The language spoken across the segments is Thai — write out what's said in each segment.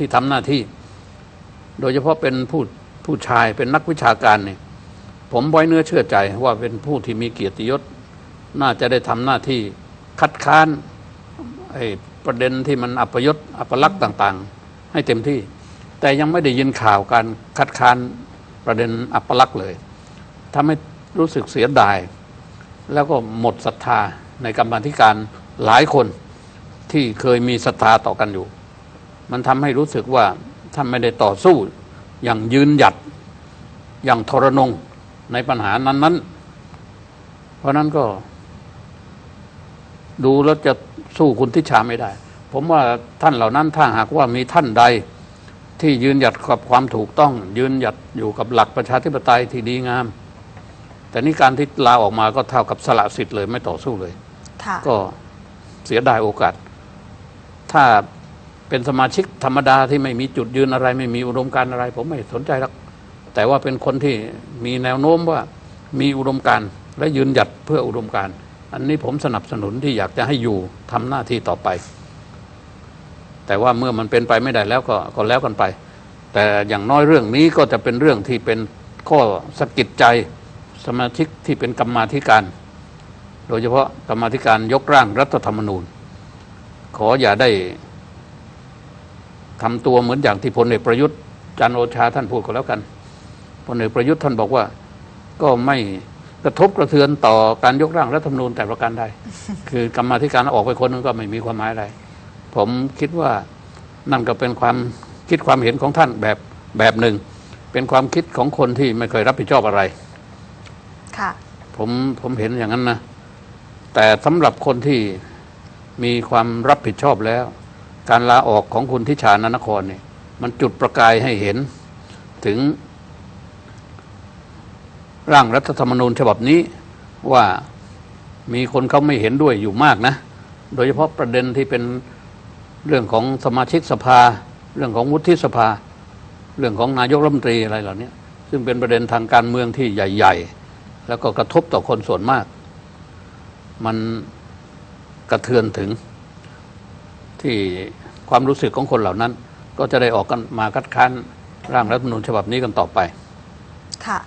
ที่ทำหน้าที่ โดยเฉพาะเป็นผู้ผู้ชายเป็นนักวิชาการเนี่ยผมไว้เนื้อเชื่อใจว่าเป็นผู้ที่มีเกียรติยศ น่าจะได้ทำหน้าที่คัดค้านไอ้ประเด็นที่มันอัปยศอัปลักษณ์ต่าง ๆ ให้เต็มที่ แต่ยังไม่ได้ยินข่าวการคัดค้านประเด็นอัปลักษณ์เลยทำให้รู้สึกเสียดาย แล้วก็หมดศรัทธาในกรรมาธิการหลายคนที่เคยมีศรัทธาต่อกันอยู่ มันทำให้รู้สึกว่าท่านไม่ได้ต่อสู้ อย่างยืนหยัดอย่างทรนงในปัญหานั้น ๆ เพราะนั้นก็ ดูแล้วจะสู้คุณทิชาไม่ได้ ผมว่าท่านเหล่านั้นถ้าหากว่ามีท่านใด ที่ยืนหยัดกับความถูกต้อง ยืนหยัดอยู่กับหลักประชาธิปไตยที่ดีงาม แต่นี่การที่ลาออกมาก็เท่ากับสละสิทธิ์เลยไม่ต่อสู้เลยค่ะก็เสียดายโอกาส ถ้า เป็นสมาชิกธรรมดาที่ไม่มีจุดยืนอะไร ไม่มีอุดมการอะไร ผมไม่สนใจหรอกแต่ว่าเป็นคนที่มีแนวโน้มว่ามีอุดมการและยืนหยัดเพื่ออุดมการ อันนี้ผมสนับสนุนที่อยากจะให้อยู่ทำหน้าที่ต่อไป แต่ว่าเมื่อมันเป็นไปไม่ได้แล้วก็ก็แล้วกันไป แต่อย่างน้อยเรื่องนี้ก็จะเป็นเรื่องที่เป็นข้อสะกิดใจสมาชิกที่เป็นกรรมาธิการ โดยเฉพาะกรรมาธิการยกร่างรัฐธรรมนูญ ขออย่าได้ ทำตัวเหมือนอย่างที่พลเอกประยุทธ์จันทร์โอชาท่านพูดก็แล้วกันพลเอกประยุทธ์ท่านบอกว่า ก็ไม่กระทบกระเทือนต่อการยกร่างรัฐธรรมนูญแต่ประการใดคือกรรมาธิการออกไปคนนึงก็ไม่มีความหมายอะไร ผมคิดว่านั่นก็เป็นความคิดความเห็นของท่านแบบแบบหนึ่ง เป็นความคิดของคนที่ไม่เคยรับผิดชอบอะไร ค่ะ ผมผมเห็นอย่างนั้นนะแต่สำหรับคนที่มีความรับผิดชอบแล้ว การลาออกของคุณทิชานานครเนี่ยมันจุดประกายให้เห็นถึง ร่างรัฐธรรมนูญฉบับนี้ว่ามีคนเขาไม่เห็นด้วยอยู่มากนะ โดยเฉพาะประเด็นที่เป็นเรื่องของสมาชิกสภา เรื่องของวุฒิสภา เรื่องของนายกรัฐมนตรีอะไรเหล่านี้ซึ่งเป็นประเด็นทางการเมืองที่ใหญ่ ๆ แล้วก็กระทบต่อคนส่วนมาก มันกระเทือนถึง ที่ความรู้สึกของคนเหล่านั้น ก็จะได้ออกกันมาคัดค้านร่างรัฐธรรมนูญฉบับนี้กันต่อไป ค่ะ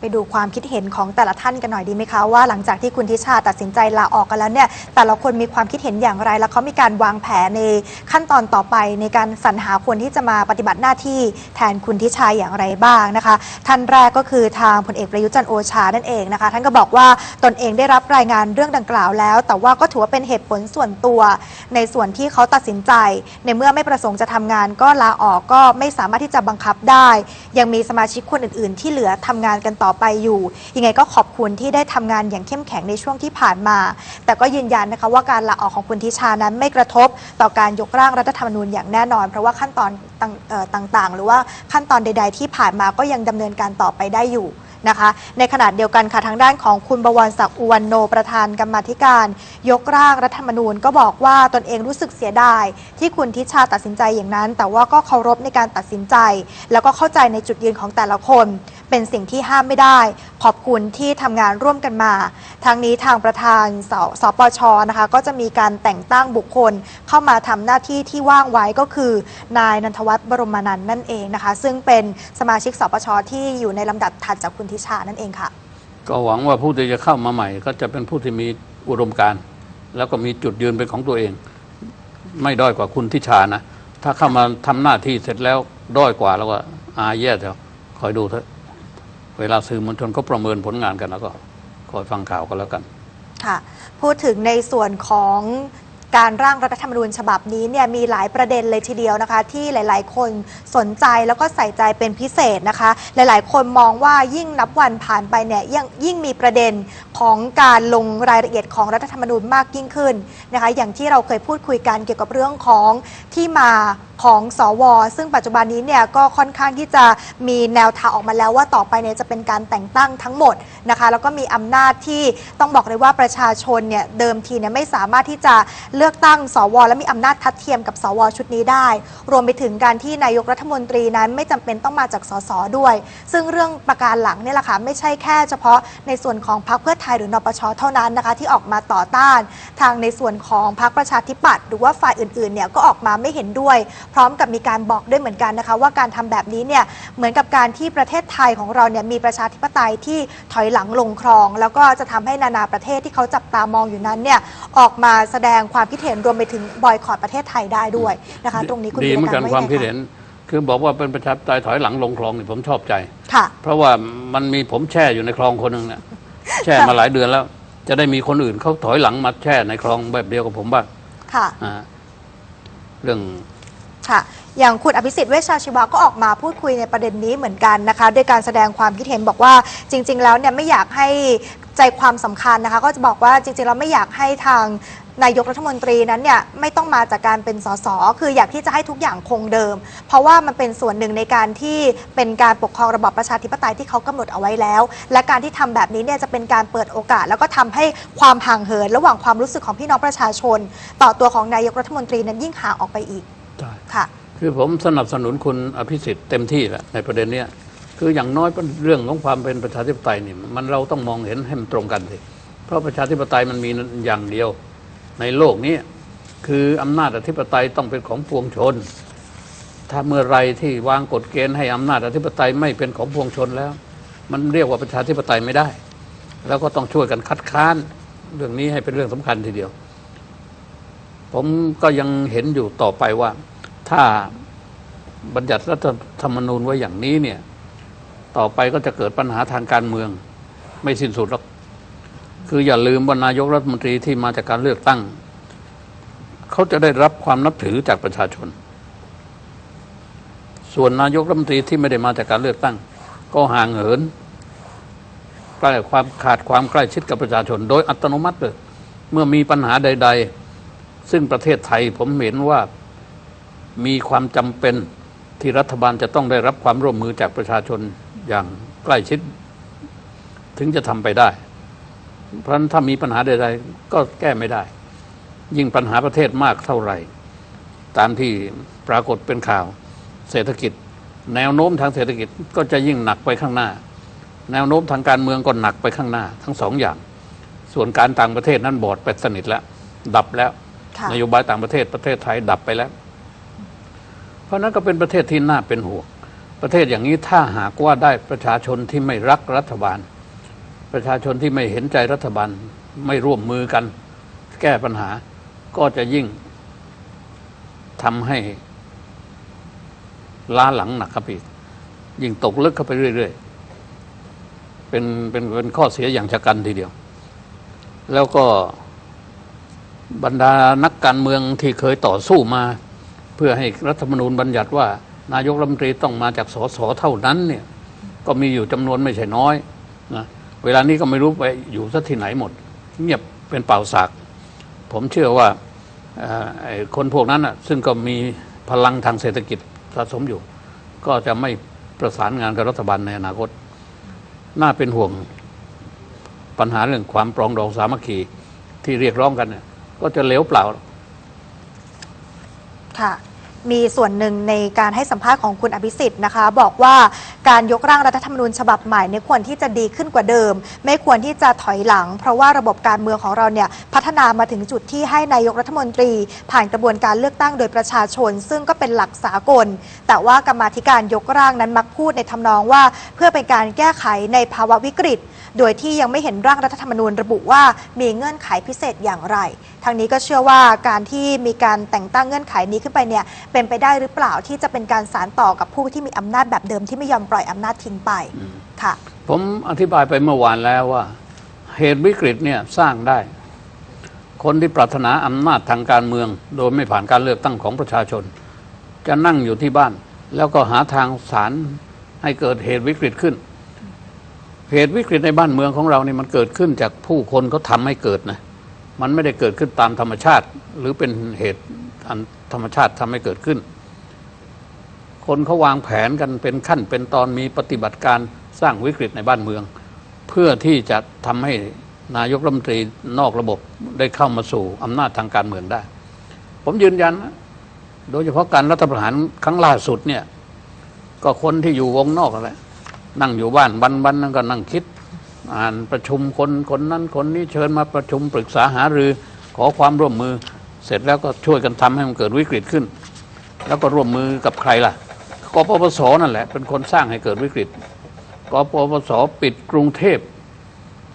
ไปดูความคิดเห็นของแต่ละท่านกันหน่อยดีไหมคะว่าหลังจากที่คุณทิชาตัดสินใจลาออกกันแล้วเนี่ยแต่ละคนมีความคิดเห็นอย่างไร แล้วเขามีการวางแผนในขั้นตอนต่อไป ในการสรรหาคนที่จะมาปฏิบัติหน้าที่แทนคุณทิชาอย่างไรบ้างนะคะ ท่านแรกก็คือทางพลเอกประยุจันโอชานั่นเองนะคะ ท่านก็บอกว่าตนเองได้รับรายงานเรื่องดังกล่าวแล้ว แต่ว่าก็ถือว่าเป็นเหตุผลส่วนตัว ในส่วนที่เขาตัดสินใจ ในเมื่อไม่ประสงค์จะทำงาน ก็ลาออกก็ไม่สามารถที่จะบังคับได้ ยังมีสมาชิกคนอื่น ๆ ที่เหลือทำงานกันต่อไปอยู่ ยังไงก็ขอบคุณที่ได้ทำงานอย่างเข้มแข็งในช่วงที่ผ่านมา แต่ก็ยืนยันนะคะว่าการลาออกของคุณทิชานั้นไม่กระทบต่อการยกร่างรัฐธรรมนูญอย่างแน่นอน เพราะว่าขั้นตอนต่างๆ หรือว่าขั้นตอนใด ๆ ที่ผ่านมาก็ยังดำเนินการต่อไปได้อยู่นะคะในขณะเดียวกันค่ะทางด้านของคุณบวรศักดิ์อุวันโนประธานกรรมธิการ ยกร่างรัฐธรรมนูญก็บอกว่าตนเองรู้สึกเสียดาย ที่คุณทิชาตัดสินใจอย่างนั้น แต่ว่าก็เคารพในการตัดสินใจ แล้วก็เข้าใจในจุดยืนของแต่ละคน เป็นสิ่งที่ห้ามไม่ได้ ขอบคุณที่ทำงานร่วมกันมา ทางนี้ทางประธานสสปชนะคะก็จะมีการแต่งตั้งบุคคลเข้ามาทำหน้าที่ที่ว่างไว้ก็คือ นายนันทวัฒน์บรมนันท์นั่นเองนะคะ ซึ่งเป็นสมาชิกสปชที่อยู่ในลำดับถัดจากคุณทิชานั่นเองค่ะ ก็หวังว่าผู้ที่จะเข้ามาใหม่ ก็จะเป็นผู้ที่มีอุดมการณ์แล้วก็มีจุดยืนเป็นของตัวเอง ไม่ด้อยกว่าคุณทิชานะ ถ้าเข้ามาทำหน้าที่เสร็จแล้วด้อยกว่าแล้วก็อาแย่เถอะคอยดูเถอะ เวลาสื่อมวลชนเขาประเมินผลงานกันแล้วก็คอยฟังข่าวกันแล้วกัน ค่ะ พูดถึงในส่วนของการร่างรัฐธรรมนูญฉบับนี้เนี่ยมีหลายประเด็นเลยทีเดียวนะคะ ที่หลาย ๆ คนสนใจแล้วก็ใส่ใจเป็นพิเศษนะคะ หลาย ๆ คนมองว่ายิ่งนับวันผ่านไปเนี่ยยิ่งยิ่งมีประเด็นของการลงรายละเอียดของรัฐธรรมนูญมากยิ่งขึ้นนะคะ อย่างที่เราเคยพูดคุยกันเกี่ยวกับเรื่องของที่มา ของสว ซึ่งปัจจุบันนี้เนี่ยก็ค่อนข้างที่จะมีแนวทางออกมาแล้วว่าต่อไปเนี่ยจะเป็นการแต่งตั้งทั้งหมดนะคะแล้วก็มีอำนาจที่ต้องบอกเลยว่าประชาชนเนี่ยเดิมทีเนี่ยไม่สามารถที่จะเลือกตั้งสว และมีอำนาจทัดเทียมกับสว ชุดนี้ได้ รวมไปถึงการที่นายกรัฐมนตรีนั้นไม่จำเป็นต้องมาจากสสด้วย ซึ่งเรื่องประการหลังเนี่ยแหละค่ะไม่ใช่แค่เฉพาะในส่วนของพรรคเพื่อไทยหรือนปชเท่านั้นนะคะที่ออกมาต่อต้าน ทางในส่วนของพรรคประชาธิปัตย์หรือว่าฝ่ายอื่นๆเนี่ยก็ออกมาไม่เห็นด้วยพร้อมกับมีการบอกด้วยเหมือนกันนะคะ ว่าการทำแบบนี้เนี่ยเหมือนกับการที่ประเทศไทยของเราเนี่ยมีประชาธิปไตยที่ถอยหลังลงคลอง แล้วก็จะทำให้นานาประเทศที่เขาจับตามองอยู่นั้นเนี่ยออกมาแสดงความคิดเห็นรวมไปถึงบอยคอรประเทศไทยได้ด้วยนะคะ ตรงนี้คุณดีเหมือนกันธีรความไงคิดเห็นคือบอกว่าเป็นประชาธิปไตยถอยหลังลงคลองนี่ผมชอบใจค่ะเพราะว่ามันมีผมแช่อยู่ในคลองคนหนึ่งเนี่ยแช่มาหลายเดือนแล้ว จะได้มีคนอื่นเขาถอยหลังมาแช่ในคลองแบบเดียวกับผมบ้างค่ะอ่าเรื่อง ค่ะ อย่างคุณอภิสิทธิ์เวชชาชีวะก็ออกมาพูดคุยในประเด็นนี้เหมือนกันนะคะด้วยการแสดงความคิดเห็นบอกว่าจริง ๆ แล้วเนี่ยไม่อยากให้ใจความสำคัญนะคะ ก็จะบอกว่าจริงๆแล้วไม่อยากให้ทางนายกรัฐมนตรีนั้นเนี่ยไม่ต้องมาจากการเป็นสสคืออยากที่จะให้ทุกอย่างคงเดิม เพราะว่ามันเป็นส่วนหนึ่งในการที่เป็นการปกครองระบอบประชาธิปไตยที่เขากำหนดเอาไว้แล้ว และการที่ทำแบบนี้เนี่ยจะเป็นการเปิดโอกาส แล้วก็ทำให้ความห่างเหิน ระหว่างความรู้สึกของพี่น้องประชาชน ต่อตัวของนายกรัฐมนตรีนั้นยิ่งห่างออกไปอีก คือผมสนับสนุนคุณอภิสิทธิ์เต็มที่แหละในประเด็นเนี้ยคืออย่างน้อยเป็นเรื่องของความเป็นประชาธิปไตยนี่มันเราต้องมองเห็นให้มันตรงกันสิเพราะประชาธิปไตยมันมีอย่างเดียว ในโลกนี้คืออำนาจอธิปไตยต้องเป็นของปวงชน ถ้าเมื่อไรที่วางกฎเกณฑ์ให้อำนาจอธิปไตยไม่เป็นของปวงชนแล้ว มันเรียกว่าประชาธิปไตยไม่ได้ แล้วก็ต้องช่วยกันคัดค้านเรื่องนี้ให้เป็นเรื่องสำคัญทีเดียว ผมก็ยังเห็นอยู่ต่อไปว่า ถ้าบัญญัติรัฐธรรมนูญไว้อย่างนี้เนี่ย ต่อไปก็จะเกิดปัญหาทางการเมือง ไม่สิ้นสุดหรอกคืออย่าลืมว่านายกรัฐมนตรีที่มาจากการเลือกตั้ง เขาจะได้รับความนับถือจากประชาชน ส่วนนายกรัฐมนตรีที่ไม่ได้มาจากการเลือกตั้ง ก็ห่างเหินใกล้ความขาดความใกล้ชิดกับประชาชน โดยอัตโนมัติเลยเมื่อมีปัญหาใด ๆ ซึ่งประเทศไทยผมเห็นว่า มีความจำเป็นที่รัฐบาลจะต้องได้รับความร่วมมือจากประชาชนอย่างใกล้ชิด ถึงจะทำไปได้ เพราะฉะนั้นถ้ามีปัญหาใดๆก็แก้ไม่ได้ ยิ่งปัญหาประเทศมากเท่าไหร่ ตามที่ปรากฏเป็นข่าวเศรษฐกิจ แนวโน้มทางเศรษฐกิจก็จะยิ่งหนักไปข้างหน้า แนวโน้มทางการเมืองก็หนักไปข้างหน้า ทั้งสองอย่าง ส่วนการต่างประเทศนั้นบอดไปสนิทแล้ว ดับแล้วค่ะนโยบายต่างประเทศประเทศไทยดับไปแล้ว เพราะนั้นก็เป็นประเทศที่น่าเป็นห่วงประเทศอย่างนี้ถ้าหากว่าได้ประชาชนที่ไม่รักรัฐบาล ประชาชนที่ไม่เห็นใจรัฐบาลไม่ร่วมมือกัน แก้ปัญหา ก็จะยิ่งทำให้ล้าหลังหนักครับอีกยิ่งตกลึกเข้าไปเรื่อย ๆ เป็นเป็นเป็นข้อเสียอย่างชะกันทีเดียว แล้วก็บรรดานักการเมืองที่เคยต่อสู้มา เพื่อให้รัฐธรรมนูญบัญญัติว่า นายกรัฐมนตรีต้องมาจากสสเท่านั้นเนี่ยก็มีอยู่จำนวนไม่ใช่น้อยนะเวลานี้ก็ไม่รู้ไปอยู่สักที่ไหนหมด เงียบเป็นเป่าสากผมเชื่อว่าคนพวกนั้นอะซึ่งก็มีพลังทางเศรษฐกิจสะสมอยู่ ก็จะไม่ประสานงานกับรัฐบาลในอนาคต น่าเป็นห่วงปัญหาเรื่องความปรองดองสามัคคีที่เรียกร้องกันเนี่ยก็จะเหลวเปล่า ค่ะ มีส่วนหนึ่งในการให้สัมภาษณ์ของคุณอภิสิทธิ์นะคะ บอกว่าการยกร่างรัฐธรรมนูญฉบับใหม่เนี่ยควรที่จะดีขึ้นกว่าเดิม ไม่ควรที่จะถอยหลัง เพราะว่าระบบการเมืองของเราเนี่ยพัฒนามาถึงจุดที่ให้นายกรัฐมนตรี ผ่านกระบวนการเลือกตั้งโดยประชาชน ซึ่งก็เป็นหลักสากล แต่ว่ากรรมาธิการยกร่างนั้นมักพูดในทำนองว่า เพื่อเป็นการแก้ไขในภาวะวิกฤต โดยที่ยังไม่เห็นร่างรัฐธรรมนูญระบุว่ามีเงื่อนไขพิเศษอย่างไร ทางนี้ก็เชื่อว่าการที่มีการแต่งตั้งเงื่อนไขนี้ขึ้นไปเนี่ยเป็นไปได้หรือเปล่าที่จะเป็นการสารต่อกับผู้ที่มีอำนาจแบบเดิมที่ไม่ยอมปล่อยอำนาจทิ้งไปค่ะ ผมอธิบายไปเมื่อวานแล้วว่า เหตุวิกฤตเนี่ยสร้างได้ คนที่ปรารถนาอำนาจทางการเมือง โดยไม่ผ่านการเลือกตั้งของประชาชน จะนั่งอยู่ที่บ้าน แล้วก็หาทางสารให้เกิดเหตุวิกฤตขึ้น เหตุวิกฤตในบ้านเมืองของเรานี่มันเกิดขึ้นจากผู้คนเขาทำให้เกิดนะมันไม่ได้เกิดขึ้นตามธรรมชาติ หรือเป็นเหตุอัน ธรรมชาติทำให้เกิดขึ้น คนเขาวางแผนกันเป็นขั้นเป็นตอนมีปฏิบัติการสร้างวิกฤตในบ้านเมือง เพื่อที่จะทำให้นายกรัฐมนตรีนอกระบบได้เข้ามาสู่อำนาจทางการเมืองได้ ผมยืนยัน โดยเฉพาะการรัฐประหารครั้งล่าสุดเนี่ย ก็คนที่อยู่วงนอกนั่นแหละนั่งอยู่บ้านวันวันนั่นก็นั่งคิด อ่านประชุมคนคนนั้นคนนี้เชิญมาประชุมปรึกษาหารือขอความร่วมมือ เสร็จแล้วก็ช่วยกันทำให้มันเกิดวิกฤตขึ้น แล้วก็ร่วมมือกับใครล่ะกปปสนั่นแหละ เป็นคนสร้างให้เกิดวิกฤตกปปสปิดกรุงเทพ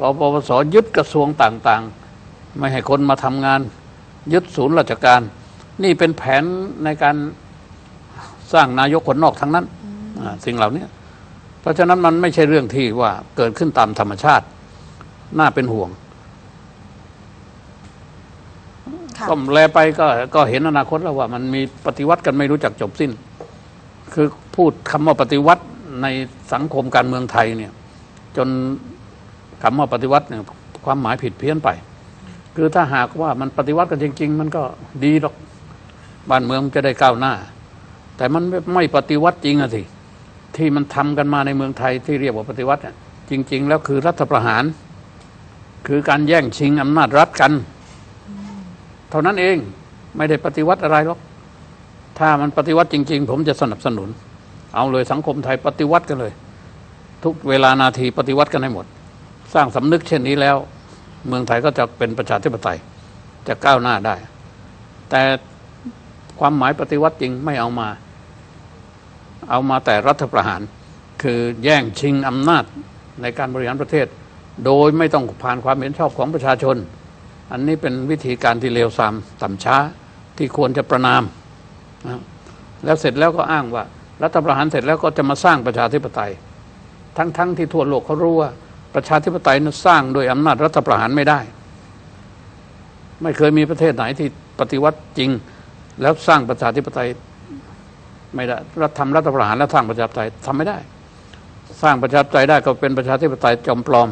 กปปสยึดกระทรวงต่างๆ ไม่ให้คนมาทำงาน ยึดศูนย์ราชการ นี่เป็นแผนในการสร้างนายกคนนอกทั้งนั้นสิ่งเหล่านี้เพราะฉะนั้นมันไม่ใช่เรื่องที่ว่าเกิดขึ้นตามธรรมชาติ น่าเป็นห่วง ค่ะ ก็แลไปก็ก็เห็นอนาคตแล้วว่ามันมีปฏิวัติกันไม่รู้จักจบสิ้น คือพูดคำว่าปฏิวัติในสังคมการเมืองไทยเนี่ย จนคำว่าปฏิวัติเนี่ยความหมายผิดเพี้ยนไป คือถ้าหากว่ามันปฏิวัติกันจริง ๆ มันก็ดีหรอกบ้านเมืองจะได้ก้าวหน้า แต่มันไม่ไมปฏิวัติจริงอะสิที่มันทำกันมาในเมืองไทยที่เรียกว่าปฏิวัติจริง ๆ แล้วคือรัฐประหาร คือการแย่งชิงอำนาจรัฐกัน เท่านั้นเองไม่ได้ปฏิวัติอะไรหรอกถ้ามันปฏิวัติจริง ๆ ผมจะสนับสนุน เอาเลยสังคมไทยปฏิวัติกันเลย ทุกเวลานาทีปฏิวัติกันให้หมด สร้างสำนึกเช่นนี้แล้ว เมืองไทยก็จะเป็นประชาธิปไตยจะก้าวหน้าได้ แต่ความหมายปฏิวัติจริงไม่เอามา เอามาแต่รัฐประหาร คือแย่งชิงอำนาจในการบริหารประเทศ โดยไม่ต้องผ่านความเห็นชอบของประชาชน อันนี้เป็นวิธีการที่เลวทรามต่ำช้าที่ควรจะประนามนะแล้วเสร็จแล้วก็อ้างว่า รัฐประหารเสร็จแล้วก็จะมาสร้างประชาธิปไตย ทั้งๆทที่ทั่วโลกเขารู้ว่า ประชาธิปไตยนั้นสร้างโดยอำนาจรัฐประหารไม่ได้ ไม่เคยมีประเทศไหนที่ปฏิวัติจริง แล้วสร้างประชาธิปไตยไม่ได้รัฐทำรัฐประหารแล้วสร้างประชาธิปไตยทำไม่ได้ สร้างประชาธิปไตยได้ก็เป็นประชาธิปไตยจอมปลอม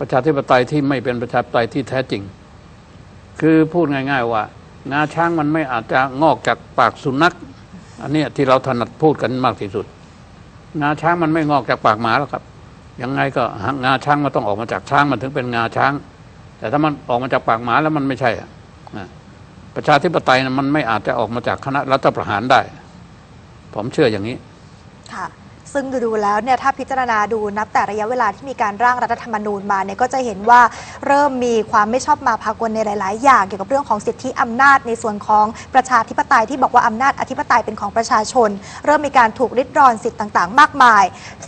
ประชาธิปไตยที่ไม่เป็นประชาธิปไตยที่แท้จริง คือพูดง่าย ๆ ว่า งาช้างมันไม่อาจจะงอกจากปากสุนัขอันนี้ที่เราถนัดพูดกันมากที่สุด งาช้างมันไม่งอกจากปากหมาแล้วครับ ยังไงก็งาช้างมันต้องออกมาจากช้างมันถึงเป็นงาช้าง แต่ถ้ามันออกมาจากปากหมาแล้วมันไม่ใช่อะนะประชาธิปไตยมันไม่อาจจะออกมาจากคณะรัฐประหารได้ ผมเชื่ออย่างนี้ค่ะ ซึ่งดูๆแล้วเนี่ยถ้าพิจารณาดูนับแต่ระยะเวลาที่มีการร่างรัฐธรรมนูญมาเนี่ยก็จะเห็นว่าเริ่มมีความไม่ชอบมาพากลในหลาย ๆ อย่างเกี่ยวกับเรื่องของสิทธิอำนาจในส่วนของประชาธิปไตยที่บอกว่าอำนาจอธิปไตยเป็นของประชาชน เริ่มมีการถูกริดรอนสิทธิ์ต่าง ๆ มากมาย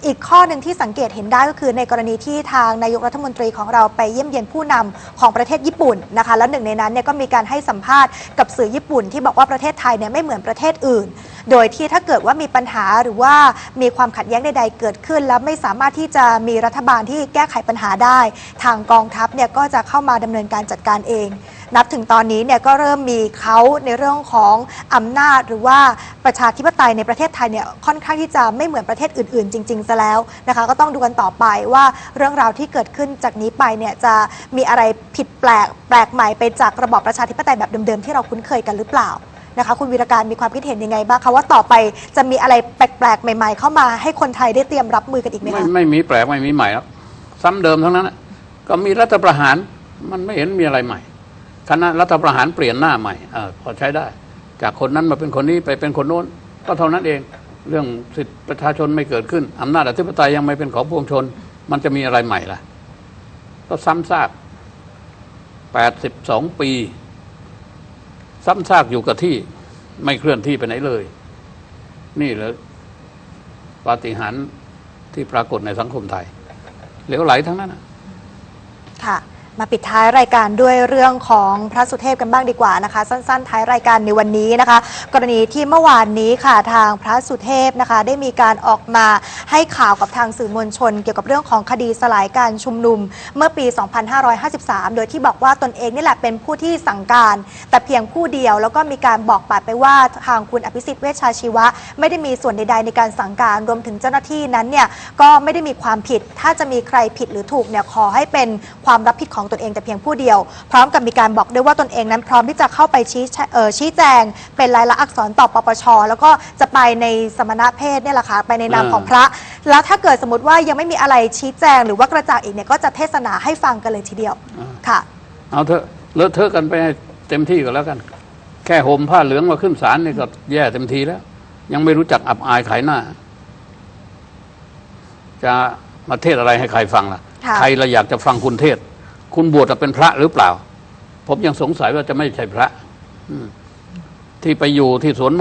อีกข้อหนึ่งที่สังเกตเห็นได้ก็คือในกรณีที่ทางนายกรัฐมนตรีของเราไปเยี่ยมเยียนผู้นำของประเทศญี่ปุ่นนะคะแล้วหนึ่งในนั้นเนี่ยก็มีการให้สัมภาษณ์กับสื่อญี่ปุ่น ที่บอกว่าประเทศไทยเนี่ยไม่เหมือนประเทศอื่น โดยที่ถ้าเกิดว่ามีปัญหาหรือว่ามีความขัดแย้งใดๆเกิดขึ้น แล้วไม่สามารถที่จะมีรัฐบาลที่แก้ไขปัญหาได้ ทางกองทัพเนี่ยก็จะเข้ามาดำเนินการจัดการเอง นับถึงตอนนี้เนี่ยก็เริ่มมีเขาในเรื่องของอำนาจหรือว่าประชาธิปไตยในประเทศไทยเนี่ยค่อนข้างที่จะไม่เหมือนประเทศอื่นๆ จริงๆซะแล้วนะคะก็ต้องดูกันต่อไปว่าเรื่องราวที่เกิดขึ้นจากนี้ไปเนี่ยจะมีอะไรผิดแปลกแปลกใหม่ไปจากระบอบประชาธิปไตยแบบเดิมๆที่เราคุ้นเคยกันหรือเปล่า นะคะ คุณวีรการมีความคิดเห็นยังไงบ้างคะว่าต่อไปจะมีอะไรแปลกๆ ใหม่ ๆ เข้ามาให้คนไทยได้เตรียมรับมือกันอีกไหมไม่คะไม่มีแปลกไม่มีใหม่แล้วซ้ำเดิมทั้งนั้นน่ะก็มีรัฐประหารมันไม่เห็นมีอะไรใหม่ คณะรัฐประหารเปลี่ยนหน้าใหม่เออพอใช้ได้ จากคนนั้นมาเป็นคนนี้ไปเป็นคนโน้น ก็เท่านั้นเอง เรื่องสิทธิประชาชนไม่เกิดขึ้นอำนาจอธิปไตยยังไม่เป็นของปวงชน มันจะมีอะไรใหม่ล่ะ ก็ซ้ำซากแปดสิบสองปี ซ้ำซากอยู่กับที่ไม่เคลื่อนที่ไปไหนเลย นี่เหรอปาฏิหาริย์ที่ปรากฏในสังคมไทยเหลวไหลทั้งนั้นค่ะ มาปิดท้ายรายการด้วยเรื่องของพระสุเทพกันบ้างดีกว่านะคะ สั้นๆ ท้ายรายการในวันนี้นะคะ กรณีที่เมื่อวานนี้ค่ะทางพระสุเทพนะคะ ได้มีการออกมาให้ข่าวกับทางสื่อมวลชน เกี่ยวกับเรื่องของคดีสลายการชุมนุม เมื่อปี 2553 โดยที่บอกว่าตนเองนี่แหละเป็นผู้ที่สั่งการ แต่เพียงผู้เดียวแล้วก็มีการบอกปัดไปว่าทางคุณอภิสิทธิ์เวชชาชีวะ ไม่ได้มีส่วนใดๆในการสั่งการรวมถึงเจ้าหน้าที่นั้นเนี่ยก็ไม่ได้มีความผิดถ้าจะมีใครผิดหรือถูกเนี่ยขอให้เป็นความรับผิดของตนเองแต่เพียงผู้เดียว พร้อมกับมีการบอกด้วยว่าตนเองนั้นพร้อมที่จะเข้าไปชี้แจเอ่อชี้แจง เป็นลายลักษณ์อักษรต่อปปช แล้วก็จะไปในสมณเพศเนี่ยแหละค่ะไปในนามอ่าของพระ แล้วถ้าเกิดสมมติว่ายังไม่มีอะไรชี้แจง หรือว่ากระจ่างอีกเนี่ยก็จะเทศนาให้ฟังกันเลยทีเดียวค่ะ เอาเถอะเลอะเทอะกันไปให้เต็มที่ก็แล้วกัน แค่ห่มผ้าเหลืองมาขึ้นศาลนี่ก็แย่เต็มทีแล้ว ยังไม่รู้จักอับอายขายหน้า จะมาเทศอะไรให้ใครฟังล่ะ ค่ะ ใครละอยากจะฟังคุณเทศ คุณบวชเป็นพระหรือเปล่า ผมยังสงสัยว่าจะไม่ใช่พระที่ไปอยู่ที่สวน